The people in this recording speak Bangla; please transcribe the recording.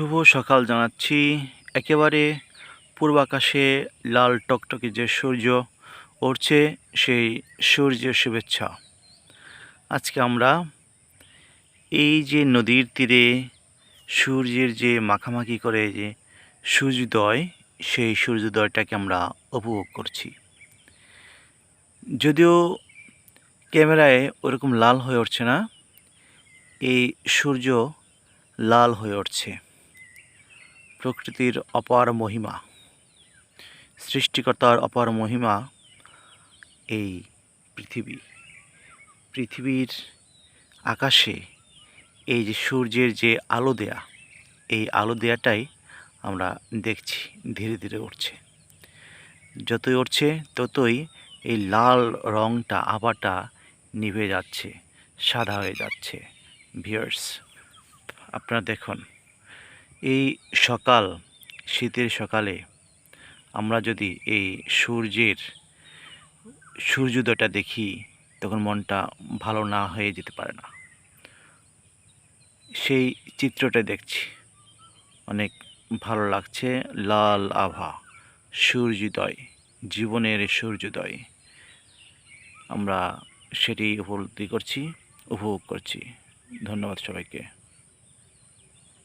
শুভ সকাল জানাচ্ছি। একেবারে পূর্বাকাশে লাল টকটকে যে সূর্য উঠছে সেই সূর্যের শুভেচ্ছা। আজকে আমরা এই যে নদীর তীরে সূর্যের যে মাখামাখি করে যে সূর্যোদয়, সেই সূর্যোদয়টাকে আমরা উপভোগ করছি। যদিও ক্যামেরায় ওরকম লাল হয়ে উঠছে না, এই সূর্য লাল হয়ে উঠছে। প্রকৃতির অপার মহিমা, সৃষ্টিকর্তার অপার মহিমা এই পৃথিবী। পৃথিবীর আকাশে এই যে সূর্যের যে আলো দেয়া, এই আলো দেয়াটাই আমরা দেখছি, ধীরে ধীরে উঠছে। যতই উঠছে, ততই এই লাল রঙটা আভাটা নিভে যাচ্ছে, সাদা হয়ে যাচ্ছে। ভিয়ার্স আপনারা দেখুন। এই সকাল, শীতের সকালে আমরা যদি এই সূর্যের সূর্যোদয়টা দেখি, তখন মনটা ভালো না হয়ে যেতে পারে না। সেই চিত্রটা দেখছি। অনেক ভালো লাগছে। লাল আভা, সূর্যোদয়, জীবনের সূর্যোদয়। আমরা সেটি উপলব্ধি করছি, উপভোগ করছি। ধন্যবাদ সবাইকে।